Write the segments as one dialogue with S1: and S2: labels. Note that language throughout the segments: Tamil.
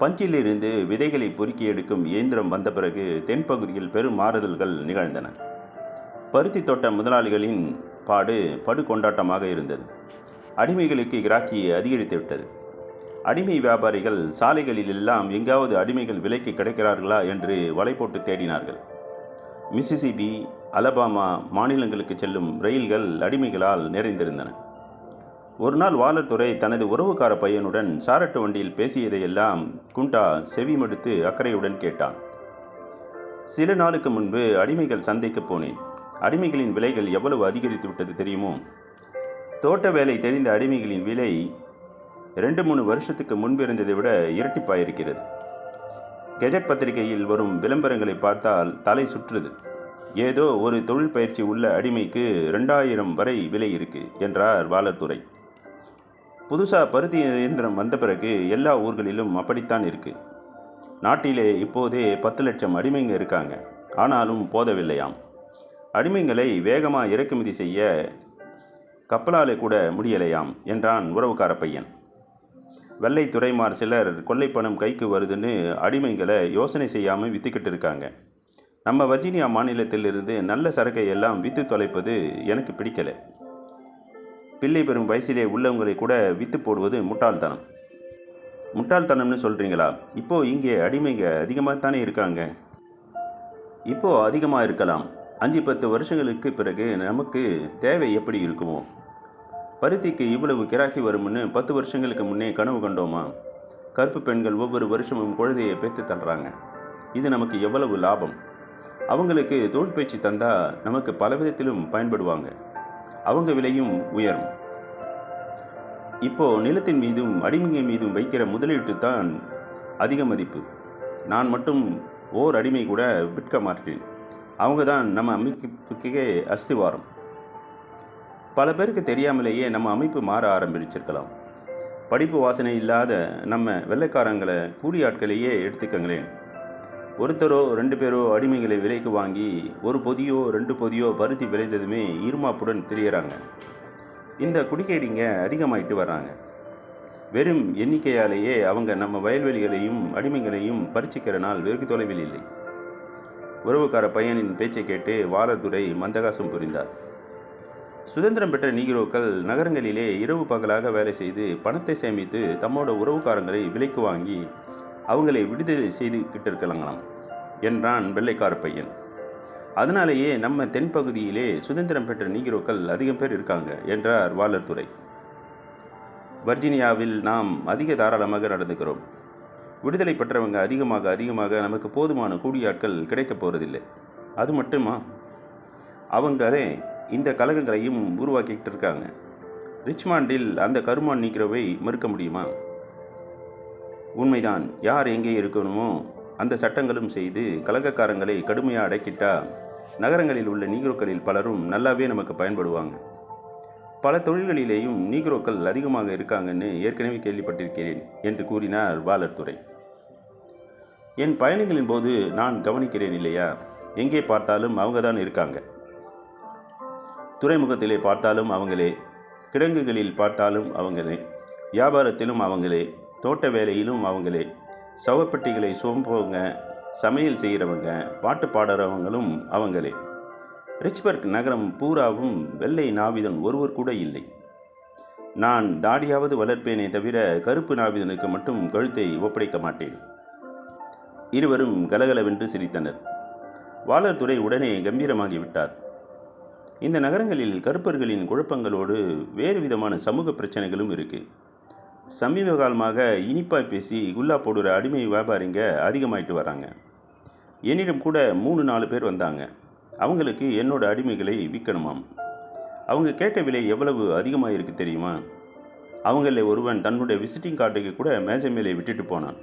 S1: பஞ்சிலிருந்து விதைகளை பொறுக்கி எடுக்கும் இயந்திரம் வந்த பிறகு தென்பகுதியில் பெரும் மாறுதல்கள் நிகழ்ந்தன. பருத்தி தோட்ட முதலாளிகளின் பாடு படு கொண்டாட்டமாக இருந்தது. அடிமைகளுக்கு கிராக்கி அதிகரித்து விட்டது. அடிமை வியாபாரிகள் சாலைகளில் எல்லாம் எங்காவது அடிமைகள் விலைக்கு கிடைக்கிறார்களா என்று வலை போட்டு தேடினார்கள். மிசிசிபி அலபாமா மாநிலங்களுக்கு செல்லும் ரயில்கள் அடிமைகளால் நிறைந்திருந்தன. ஒரு நாள் வாலத்துறை தனது உறவுக்கார பையனுடன் சாரட்டு வண்டியில் பேசியதையெல்லாம் குண்டா செவிமடுத்து அக்கறையுடன் கேட்டான். சில நாளுக்கு முன்பு அடிமைகள் சந்தைக்கு போனேன். அடிமைகளின் விலைகள் எவ்வளவு அதிகரித்து விட்டது தெரியுமோ? தோட்ட வேலை தெரிந்த அடிமைகளின் விலை ரெண்டு மூணு வருஷத்துக்கு முன்பு இருந்ததை விட இரட்டிப்பாயிருக்கிறது. கெஜட் பத்திரிகையில் வரும் விளம்பரங்களை பார்த்தால் தலை சுற்றுது. ஏதோ ஒரு தொழில் பயிற்சி உள்ள அடிமைக்கு ரெண்டாயிரம் வரை விலை இருக்கு என்றார் வாலத்துறை. புதுசாக பருத்தி இயந்திரம் வந்த பிறகு எல்லா ஊர்களிலும் அப்படித்தான் இருக்குது நாட்டிலே இப்போதே பத்து லட்சம் அடிமைங்க இருக்காங்க. ஆனாலும் போதவில்லையாம். அடிமைங்களை வேகமாக இறக்குமதி செய்ய கப்பலாலே கூட முடியலையாம் என்றான் உறவுக்கார பையன். வெள்ளை துறைமார் சிலர் கொள்ளைப்பணம் கைக்கு வருதுன்னு அடிமைங்களை யோசனை செய்யாமல் விற்றுக்கிட்டு இருக்காங்க. நம்ம வர்ஜீனியா மாநிலத்திலிருந்து நல்ல சரக்கை எல்லாம் விற்று தொலைப்பது எனக்கு பிடிக்கலை. பிள்ளை பெறும் வயசிலே உள்ளவங்களை கூட விற்று போடுவது முட்டாள்தனம். முட்டாள்தனம்னு சொல்கிறீங்களா இப்போது இங்கே அடிமைங்க அதிகமாக தானே இருக்காங்க. இப்போது அதிகமாக இருக்கலாம். அஞ்சு பத்து வருஷங்களுக்கு பிறகு நமக்கு தேவை எப்படி இருக்குமோ? பருத்திக்கு இவ்வளவு கிராக்கி வரும்னு பத்து வருஷங்களுக்கு முன்னே கனவு கண்டோமா? கருப்பு பெண்கள் ஒவ்வொரு வருஷமும் குழந்தையை பெற்று தள்ளுறாங்க. இது நமக்கு எவ்வளவு லாபம்? அவங்களுக்கு தொழிற்பயிற்சி தந்தால் நமக்கு பல விதத்திலும் பயன்படுவாங்க. அவங்க விலையும் உயரும். இப்போ நிலத்தின் மீதும் அடிமைகள் மீதும் வைக்கிற முதலீட்டு தான் அதிக மதிப்பு. நான் மட்டும் ஓர் அடிமை கூட விற்க மாட்டேன். அவங்க தான் நம்ம அமைப்புக்கே அஸ்திவாரம். பல பேருக்கு தெரியாமலேயே நம்ம அமைப்பு மாற ஆரம்பிச்சிருக்கலாம். படிப்பு வாசனை இல்லாத நம்ம வெள்ளைக்காரங்களை கூலி ஆட்களையே எடுத்துக்கங்களேன். ஒருத்தரோ ரெண்டு பேரோ அடிமைகளை விலைக்கு வாங்கி ஒரு பொதியோ ரெண்டு பொதியோ பருத்தி விளைந்ததுமே இருமாப்புடன் திரியறாங்க. இந்த குடிக்கேடிங்க அதிகமாயிட்டு வர்றாங்க. வெறும் எண்ணிக்கையாலேயே அவங்க நம்ம வயல்வெளிகளையும் அடிமைகளையும் பறிச்சுக்கிற நாள் வெகு தொலைவில் இல்லை. உறவுக்கார பையனின் பேச்சை கேட்டு வாரதுரை மந்தகாசம் புரிந்தார். சுதந்திரம் பெற்ற நீகிரோக்கள் நகரங்களிலே இரவு பகலாக வேலை செய்து பணத்தை சேமித்து தம்மோட உறவுக்காரங்களை விலைக்கு வாங்கி அவங்களை விடுதலை செய்துக்கிட்டு இருக்கலாங்களாம் என்றான் வெள்ளைக்கார பையன். அதனாலேயே நம்ம தென்பகுதியிலே சுதந்திரம் பெற்ற நீகிரோக்கள் அதிகம் பேர் இருக்காங்க என்றார் வாலர்துறை வர்ஜீனியாவில் நாம் அதிக தாராளமாக நடந்துக்கிறோம். விடுதலை பெற்றவங்க அதிகமாக அதிகமாக நமக்கு போதுமான கூடியாட்கள் கிடைக்க போகிறதில்லை அது மட்டுமா? அவங்களே இந்த கழகங்களையும் உருவாக்கிக்கிட்டு இருக்காங்க. ரிச்மாண்டில் அந்த கருமான் நீக்கிறவை மறுக்க முடியுமா? உண்மைதான். யார் எங்கே இருக்கணுமோ அந்த சட்டங்களும் செய்து கலகக்காரங்களை கடுமையாக அடக்கிட்டா நகரங்களில் உள்ள நீக்ரோக்களில் பலரும் நல்லாவே நமக்கு பயன்படுவாங்க. பல தொழில்களிலேயும் நீக்ரோக்கள் அதிகமாக இருக்காங்கன்னு ஏற்கனவே கேள்விப்பட்டிருக்கிறேன் என்று கூறினார் வாலர்துறை என் பயணங்களின் போது நான் கவனிக்கிறேன் இல்லையா? எங்கே பார்த்தாலும் அவங்க தான் இருக்காங்க. துறைமுகத்திலே பார்த்தாலும் அவங்களே கிடங்குகளில் பார்த்தாலும் அவங்களே வியாபாரத்திலும் அவங்களே தோட்ட வேலையிலும் அவங்களே. சவப்பெட்டிகளை சுமப்பவங்க சமையல் செய்கிறவங்க பாட்டு பாடுறவங்களும் அவங்களே. ரிச்பர்க் நகரம் பூராவும் வெள்ளை நாவிதன் ஒருவர் கூட இல்லை. நான் தாடியாவது வளர்ப்பேனே தவிர கருப்பு நாவிதனுக்கு மட்டும் கழுத்தை ஒப்படைக்க மாட்டேன். இருவரும் கலகலவென்று சிரித்தனர். வாலர்துறை உடனே கம்பீரமாகிவிட்டார். இந்த நகரங்களில் கருப்பர்களின் குழப்பங்களோடு வேறு விதமான சமூக பிரச்சனைகளும் இருக்குது சமீப காலமாக இனிப்பாய் பேசி குல்லா போடுற அடிமை வியாபாரிங்க அதிகமாயிட்டு வராங்க. என்னிடம் கூட மூணு நாலு பேர் வந்தாங்க. அவங்களுக்கு என்னோட அடிமைகளை விற்கணுமாம். அவங்க கேட்ட விலை எவ்வளவு அதிகமாக இருக்குது தெரியுமா? அவங்களில் ஒருவன் தன்னுடைய விசிட்டிங் கார்டுக்கு கூட மேஜை மேலே விட்டுட்டு போனான்.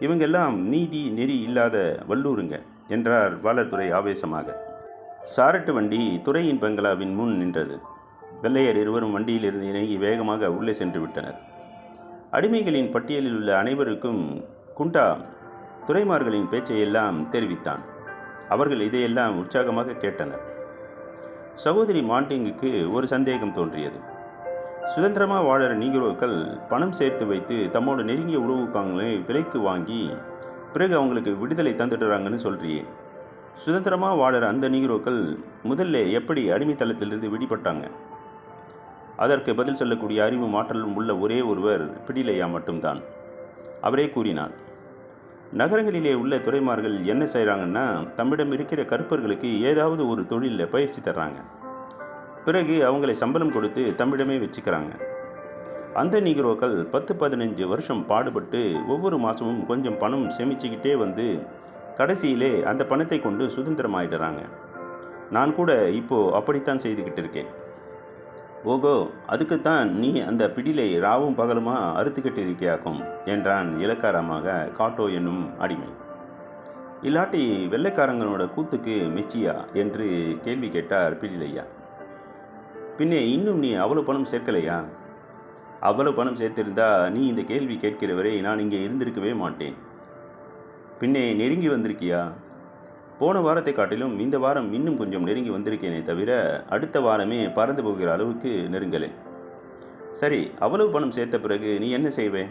S1: இவங்கெல்லாம் நீதி நெறி இல்லாத வல்லூருங்க என்றார் வாழத்துறை ஆவேசமாக. சாரட்டு வண்டி துறையின் பங்களாவின் முன் நின்றது. வெள்ளையர் இருவரும் வண்டியில் இருந்து இறங்கி வேகமாக உள்ளே சென்று விட்டனர். அடிமைகளின் பட்டியலில் உள்ள அனைவருக்கும் குண்டா துறைமார்களின் பேச்சையெல்லாம் தெரிவித்தான். அவர்கள் இதையெல்லாம் உற்சாகமாக கேட்டனர். சகோதரி மாண்டிங்குக்கு ஒரு சந்தேகம் தோன்றியது. சுதந்திரமாக வாழற நீகிரோக்கள் பணம் சேர்த்து வைத்து தம்மோட நெருங்கிய உறவுக்காங்களை விலைக்கு வாங்கி பிறகு அவங்களுக்கு விடுதலை தந்துடுறாங்கன்னு சொல்றியே. சுதந்திரமாக வாழற அந்த நீகிரோக்கள் முதல்ல எப்படி அடிமைத்தளத்திலிருந்து விடுபட்டாங்க? அதற்கு பதில் சொல்லக்கூடிய அறிவு மாற்றலும் உள்ள ஒரே ஒருவர் பிடிலையா மட்டும்தான். அவரே கூறினார் நகரங்களிலே உள்ள துறைமார்கள் என்ன செய்கிறாங்கன்னா தம்மிடம் இருக்கிற கருப்பர்களுக்கு ஏதாவது ஒரு தொழிலில் பயிற்சி தர்றாங்க. பிறகு அவங்களை சம்பளம் கொடுத்து தம்மிடமே வச்சுக்கிறாங்க. அந்த நீக்ரோக்கள் பத்து பதினஞ்சு வருஷம் பாடுபட்டு ஒவ்வொரு மாதமும் கொஞ்சம் பணம் சேமிச்சுக்கிட்டே வந்து கடைசியிலே அந்த பணத்தை கொண்டு சுதந்திரமாயிடுறாங்க. நான் கூட இப்போது அப்படித்தான் செய்துக்கிட்டு இருக்கேன். ஓகோ அதுக்குத்தான் நீ அந்த பிடிலை ராவும் பகலுமா அறுத்துக்கிட்டு இருக்கியாக்கும் என்றான் இலக்காரமாக காட்டோ என்னும் அடிமை. இல்லாட்டி வெள்ளைக்காரங்களோட கூத்துக்கு மெச்சியா? என்று கேள்வி கேட்டார் பிடிலையா. பின்னே இன்னும் நீ அவ்வளோ பணம் சேர்க்கலையா? அவ்வளோ பணம் சேர்த்திருந்தா நீ இந்த கேள்வி கேட்கிறவரை நான் இங்கே இருந்திருக்கவே மாட்டேன். பின்னே நெருங்கி வந்திருக்கியா? போன வாரத்தை காட்டிலும் இந்த வாரம் இன்னும் கொஞ்சம் நெருங்கி வந்திருக்கேனே தவிர அடுத்த வாரமே பறந்து போகிற அளவுக்கு நெருங்கலை. சரி அவ்வளவு பணம் சேர்த்த பிறகு நீ என்ன செய்வே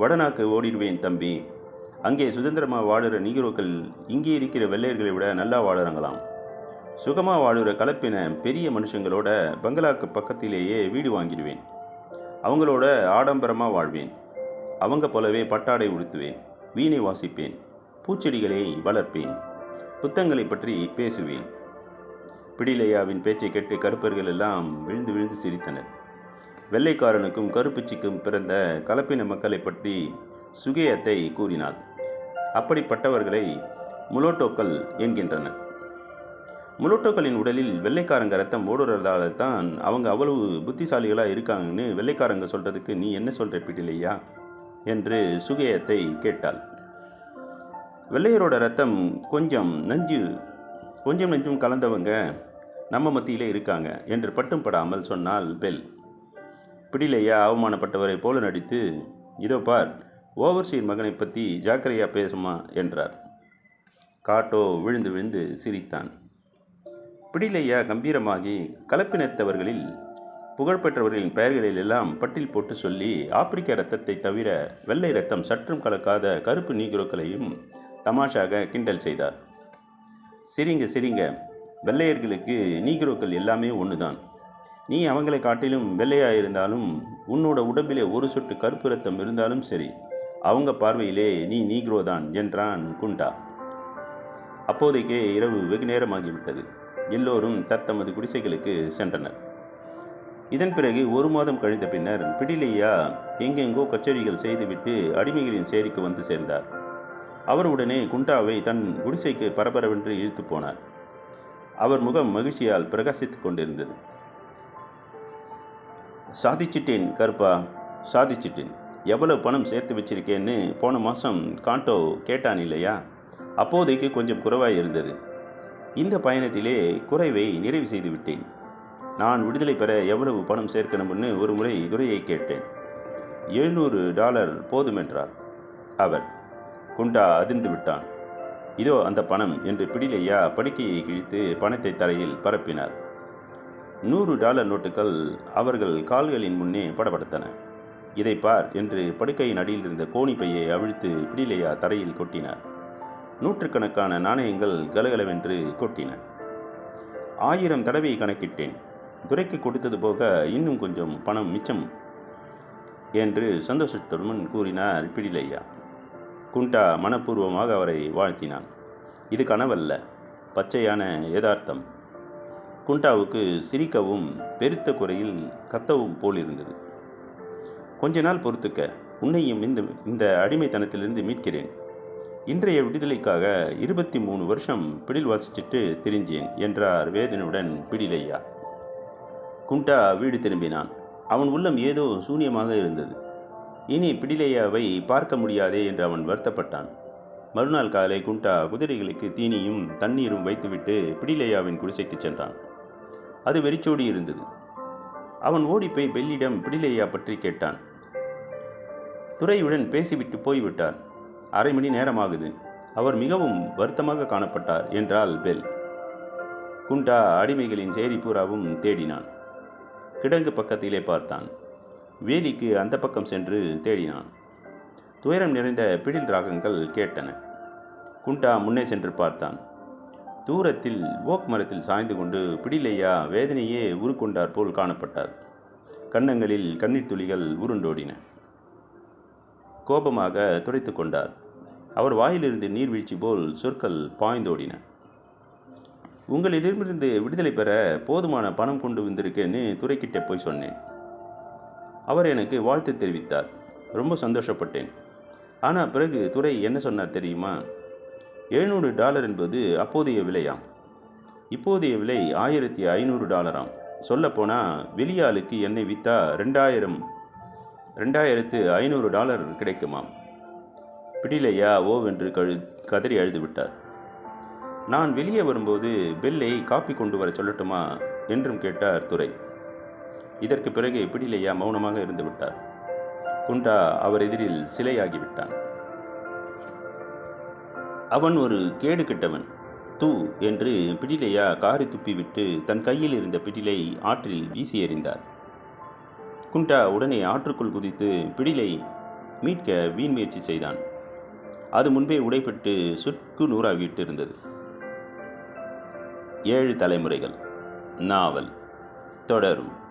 S1: வடநாக்கு ஓடிடுவேன் தம்பி. அங்கே சுதந்திரமாக வாழுற நீக்ரோக்கள் இங்கே இருக்கிற வெள்ளையர்களை விட நல்லா வாழுறாங்களாம். சுகமாக வாழுற கலப்பின பெரிய மனுஷங்களோட பங்களாக்கு பக்கத்திலேயே வீடு வாங்கிடுவேன். அவங்களோட ஆடம்பரமாக வாழ்வேன். அவங்க போலவே பட்டாடை உடுத்துவேன். வீணை வாசிப்பேன். பூச்செடிகளை வளர்ப்பேன். புத்தகங்களை பற்றி பேசுவேன். பிடிலையாவின் பேச்சை கேட்டு கருப்பர்கள் எல்லாம் விழுந்து விழுந்து சிரித்தனர். வெள்ளைக்காரனுக்கும் கருப்புச்சிக்கும் பிறந்த கலப்பின மக்களை பற்றி சுகேயத்தை கூறினாள். அப்படிப்பட்டவர்களை முலோட்டோக்கள் என்கின்றனர். முலோட்டோக்களின் உடலில் வெள்ளைக்காரங்க ரத்தம் ஓடுறதால தான் அவங்க அவ்வளவு புத்திசாலிகளாக இருக்காங்கன்னு வெள்ளைக்காரங்க சொல்கிறதுக்கு நீ என்ன சொல்கிற பிடிலையா? என்று சுகேயத்தை கேட்டாள். வெள்ளையரோட ரத்தம் கொஞ்சம் நஞ்சு கொஞ்சம் நஞ்சும் கலந்தவங்க நம்ம மத்தியிலே இருக்காங்க என்று பட்டும் படாமல் சொன்னால் பெல். பிடிலையா அவமானப்பட்டவரை போல நடித்து இதோ பார் ஓவர்சீர் மகனை பற்றி ஜாக்கிரையா பேசுமா என்றார். காட்டோ விழுந்து விழுந்து சிரித்தான். பிடிலையா கம்பீரமாகி கலப்பினத்தவர்களில் புகழ்பெற்றவர்களின் பெயர்களில் எல்லாம் பட்டில் போட்டு சொல்லி ஆப்பிரிக்க இரத்தத்தை தவிர வெள்ளை இரத்தம் சற்றும் கலக்காத கருப்பு நீக்ரோக்களையும் தமாஷாக கிண்டல் செய்தார். சிரிங்க சிரிங்க. வெள்ளையர்களுக்கு நீக்ரோக்கள் எல்லாமே ஒன்று தான் நீ அவங்களை காட்டிலும் வெள்ளையாக இருந்தாலும் உன்னோட உடம்பிலே ஒரு சொட்டு கருப்பு ரத்தம் இருந்தாலும் சரி அவங்க பார்வையிலே நீ நீக்ரோ தான் என்றான் குண்டா. அப்போதைக்கே இரவு வெகு நேரமாகிவிட்டது. எல்லோரும் தத்தமது குடிசைகளுக்கு சென்றனர். இதன் பிறகு ஒரு மாதம் கழிந்த பின்னர் பிடிலையா எங்கெங்கோ கச்சேரிகள் செய்துவிட்டு அடிமைகளின் சேரிக்கு வந்து சேர்ந்தார். அவர் உடனே குண்டாவை தன் குடிசைக்கு பரபரவென்று இழுத்து போனார். அவர் முகம் மகிழ்ச்சியால் பிரகாசித்துக் கொண்டிருந்தது. சாதிச்சிட்டேன் கருப்பா சாதிச்சிட்டேன். எவ்வளவு பணம் சேர்த்து வச்சிருக்கேன்னு போன மாதம் காண்டோ கேட்டான் இல்லையா? அப்போதைக்கு கொஞ்சம் குறைவாக இருந்தது. இந்த பயணத்திலே குறைவை நிறைவு செய்து விட்டேன். நான் விடுதலை பெற எவ்வளவு பணம் சேர்க்கணும்னு ஒரு முறை துரையை கேட்டேன். எழுநூறு டாலர் போதுமென்றார். அவர் குண்டா அதிர்ந்து விட்டான். இதோ அந்த பணம் என்று பிடிலையா படுக்கையை கிழித்து பணத்தை தரையில் பரப்பினார். நூறு டாலர் நோட்டுகள் அவர்கள் கால்களின் முன்னே படப்படுத்தன இதை பார் என்று படுக்கையின் அடியில் இருந்த கோணி பையை அவிழ்த்து பிடிலையா தரையில் கொட்டினார். நூற்றுக்கணக்கான நாணயங்கள் கலகலவென்று கொட்டின. ஆயிரம் தடவை கணக்கிட்டேன். துரைக்கு கொடுத்தது போக இன்னும் கொஞ்சம் பணம் மிச்சம் என்று சந்தோஷத்துடன் கூறினார் பிடிலையா. குண்டா மனப்பூர்வமாக அவரை வாழ்த்தினான். இது கனவல்ல பச்சையான யதார்த்தம். குண்டாவுக்கு சிரிக்கவும் பெருத்த குறையில் கத்தவும் போல் இருந்தது. கொஞ்ச நாள் பொறுத்துக்க உன்னையும் இந்த இந்த அடிமைத்தனத்திலிருந்து மீட்கிறேன். இன்றைய விடுதலைக்காக இருபத்தி மூணு வருஷம் பிடில் வாசிச்சிட்டு திரிஞ்சேன் என்றார் வேதனையுடன் பிடிலையா. குண்டா வீடு திரும்பினான். அவன் உள்ளம் ஏதோ சூனியமாக இருந்தது. இனி பிடிலையாவை பார்க்க முடியாதே என்று அவன் வருத்தப்பட்டான். மறுநாள் காலை குண்டா குதிரைகளுக்கு தீனியும் தண்ணீரும் வைத்துவிட்டு பிடிலையாவின் குடிசைக்கு சென்றான். அது வெறிச்சோடி இருந்தது. அவன் ஓடிப்போய் பெல்லிடம் பிடிலையா பற்றி கேட்டான். துறையுடன் பேசிவிட்டு போய்விட்டார். அரை மணி நேரமாகுது. அவர் மிகவும் வருத்தமாக காணப்பட்டார் என்றால் பெல். குண்டா அடிமைகளின் சேரி பூராவும் தேடினான். கிடங்கு பக்கத்திலே பார்த்தான். வேலிக்கு அந்த பக்கம் சென்று தேடினான். துயரம் நிறைந்த பிடில் ராகங்கள் கேட்டன. குண்டா முன்னே சென்று பார்த்தான். தூரத்தில் ஓக் மரத்தில் சாய்ந்து கொண்டு பிடிலையா வேதனையே உருக்கொண்டார் போல் காணப்பட்டார். கன்னங்களில் கண்ணீர் துளிகள் உருண்டோடின. கோபமாக துடைத்து கொண்டார். அவர் வாயிலிருந்து நீர்வீழ்ச்சி போல் சொற்கள் பாய்ந்தோடின. உங்களிடமிருந்து விடுதலை பெற போதுமான பணம் கொண்டு வந்திருக்கேன்னு துறைக்கிட்ட போய் சொன்னேன். அவர் எனக்கு வாழ்த்து தெரிவித்தார். ரொம்ப சந்தோஷப்பட்டேன். ஆனால் பிறகு துறை என்ன சொன்னார் தெரியுமா? எழுநூறு டாலர் என்பது அப்போதைய விலையாம். இப்போதைய விலை ஆயிரத்தி ஐநூறு டாலராம். சொல்லப்போனால் வெளியாளுக்கு என்னை விற்றா ரெண்டாயிரம் ரெண்டாயிரத்து ஐநூறு டாலர் கிடைக்குமாம். பிடிலையா ஓவென்று கழு கதறி அழுது விட்டார். நான் வெளியே வரும்போது பெல்லை காப்பி கொண்டு வர சொல்லட்டுமா? என்றும் கேட்டார் துரை. இதற்கு பிறகு பிடிலையா மௌனமாக இருந்து விட்டார் குண்டா அவர் எதிரில் சிலையாகிவிட்டான். அவன் ஒரு கேடு கெட்டவன். தூ என்று பிடிலையா காரி துப்பிவிட்டு தன் கையில் இருந்த பிடிலை ஆற்றில் வீசி எறிந்தார். குண்டா உடனே ஆற்றுக்குள் குதித்து பிடிலை மீட்க வீண் முயற்சி செய்தான். அது முன்பே உடைப்பட்டு சுக்கு நூறாகிவிட்டு இருந்தது ஏழு தலைமுறைகள். நாவல். தொடரும்.